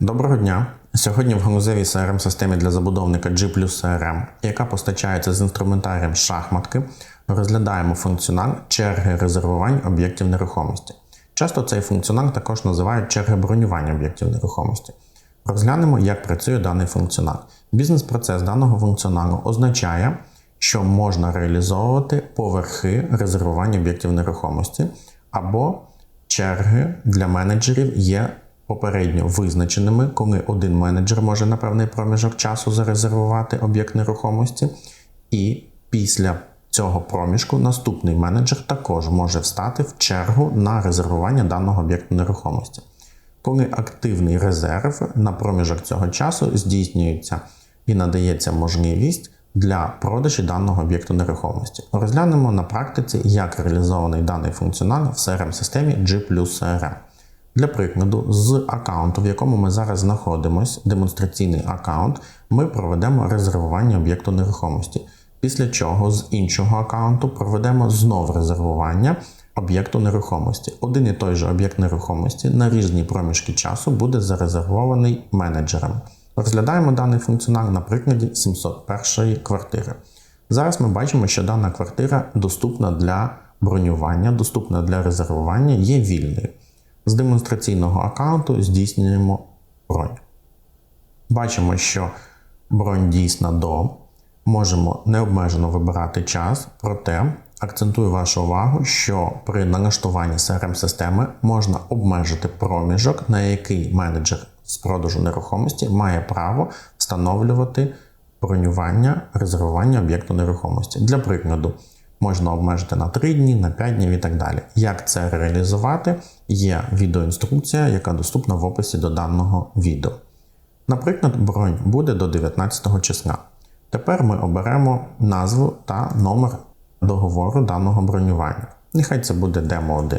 Доброго дня! Сьогодні в ганузевій crm системі для забудовника G CRM, яка постачається з інструментарієм шахматки, розглядаємо функціонал черги резервувань об'єктів нерухомості. Часто цей функціонал також називають черги бронювання об'єктів нерухомості. Розглянемо, як працює даний функціонал. Бізнес-процес даного функціоналу означає, що можна реалізовувати поверхи резервування об'єктів нерухомості або черги для менеджерів є попередньо визначеними, коли один менеджер може на певний проміжок часу зарезервувати об'єкт нерухомості, і після цього проміжку наступний менеджер також може встати в чергу на резервування даного об'єкту нерухомості. Коли активний резерв на проміжок цього часу здійснюється і надається можливість для продажі даного об'єкту нерухомості. Розглянемо на практиці, як реалізований даний функціонал в crm системі G CRM. Для прикладу, з аккаунту, в якому ми зараз знаходимося, демонстраційний аккаунт, ми проведемо резервування об'єкту нерухомості. Після чого з іншого аккаунту проведемо знов резервування об'єкту нерухомості. Один і той же об'єкт нерухомості на різні проміжки часу буде зарезервований менеджером. Розглядаємо даний функціонал на прикладі 701 квартири. Зараз ми бачимо, що дана квартира доступна для бронювання, доступна для резервування, є вільною. З демонстраційного аккаунту здійснюємо бронь. Бачимо, що бронь дійсна до. Можемо необмежено вибирати час, проте акцентую вашу увагу, що при налаштуванні crm системи можна обмежити проміжок, на який менеджер з продажу нерухомості має право встановлювати бронювання, резервування об'єкту нерухомості. Для прикладу, можна обмежити на 3 дні, на 5 днів і так далі. Як це реалізувати? Є відеоінструкція, яка доступна в описі до даного відео. Наприклад, бронь буде до 19 числа. Тепер ми оберемо назву та номер договору даного бронювання. Нехай це буде демо 1.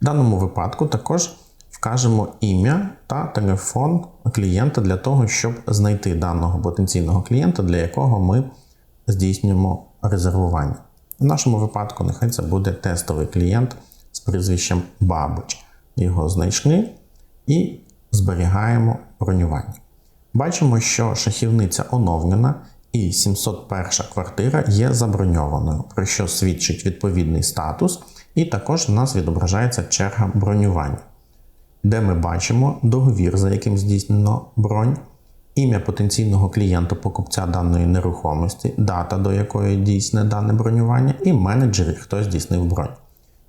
В даному випадку також вкажемо ім'я та телефон клієнта для того, щоб знайти даного потенційного клієнта, для якого ми здійснюємо резервування. В нашому випадку, нехай це буде тестовий клієнт з прізвищем Бабич. Його знайшли і зберігаємо бронювання. Бачимо, що шахівниця оновлена і 701 квартира є заброньованою, про що свідчить відповідний статус, і також у нас відображається черга бронювання, де ми бачимо договір, за яким здійснено бронь, ім'я потенційного клієнта покупця даної нерухомості, дата, до якої дійсне дане бронювання, і менеджери, хто здійснив бронь.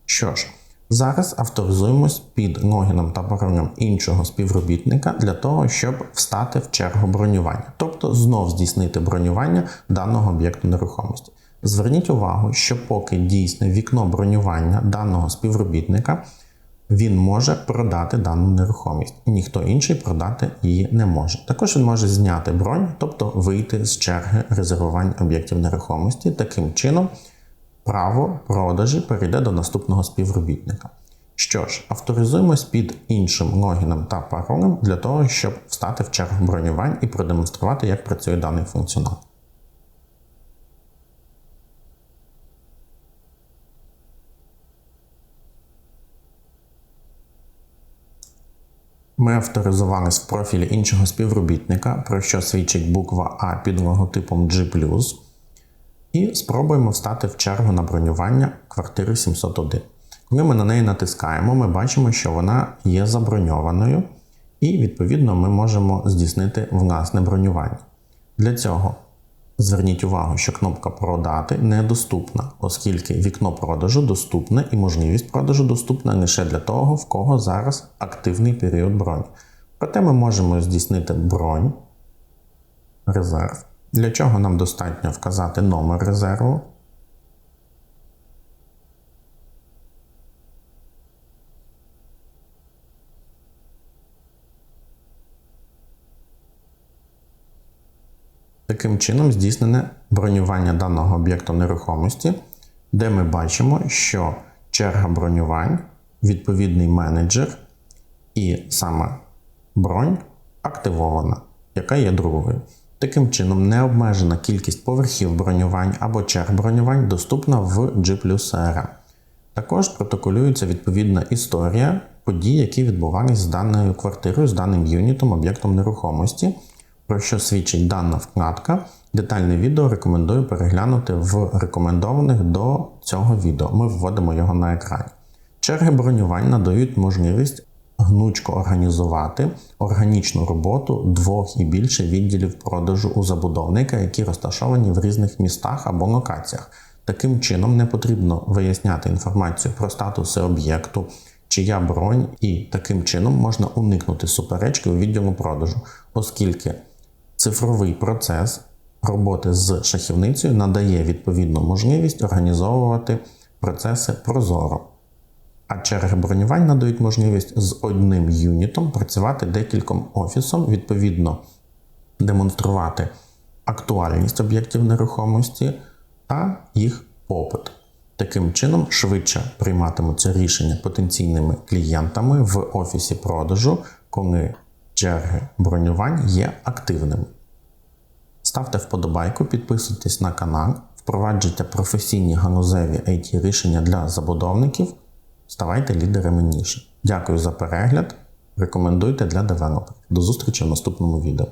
Що ж, зараз авторизуємось під логіном та паролем іншого співробітника для того, щоб встати в чергу бронювання, тобто знов здійснити бронювання даного об'єкту нерухомості. Зверніть увагу, що поки дійсне вікно бронювання даного співробітника, він може продати дану нерухомість, ніхто інший продати її не може. Також він може зняти бронь, тобто вийти з черги резервувань об'єктів нерухомості. Таким чином, право продажі перейде до наступного співробітника. Що ж, авторизуємось під іншим логіном та паролем для того, щоб встати в чергу бронювань і продемонструвати, як працює даний функціонал. Ми авторизувались в профілі іншого співробітника, про що свідчить буква А під логотипом G. І спробуємо встати в чергу на бронювання квартири 701. Коли ми на неї натискаємо, ми бачимо, що вона є заброньованою, і, відповідно, ми можемо здійснити власне бронювання. Для цього зверніть увагу, що кнопка Продати недоступна, оскільки вікно продажу доступне і можливість продажу доступна лише для того, в кого зараз активний період броні. Проте ми можемо здійснити бронь, резерв, для чого нам достатньо вказати номер резерву. Таким чином здійснене бронювання даного об'єкту нерухомості, де ми бачимо, що черга бронювань, відповідний менеджер і саме бронь активована, яка є другою. Таким чином, необмежена кількість поверхів бронювань або черг бронювань доступна в G CRM. Також протоколюється відповідна історія подій, які відбувалися з даною квартирою, з даним юнітом, об'єктом нерухомості, про що свідчить дана вкладка. Детальне відео рекомендую переглянути в рекомендованих до цього відео. Ми вводимо його на екрані. Черги бронювань надають можливість гнучко організувати органічну роботу двох і більше відділів продажу у забудовника, які розташовані в різних містах або локаціях. Таким чином не потрібно виясняти інформацію про статуси об'єкту, чия бронь, і таким чином можна уникнути суперечки у відділу продажу, оскільки цифровий процес роботи з шахівницею надає відповідну можливість організовувати процеси прозоро. А черги бронювань надають можливість з одним юнітом працювати декільком офісом, відповідно демонструвати актуальність об'єктів нерухомості та їх попит. Таким чином, швидше прийматимуться рішення потенційними клієнтами в офісі продажу, коли черги бронювань є активними. Ставте вподобайку, підписуйтесь на канал, впроваджуйте професійні галузеві IT рішення для забудовників, ставайте лідерами ніші. Дякую за перегляд. Рекомендуйте для девелоперів. До зустрічі в наступному відео.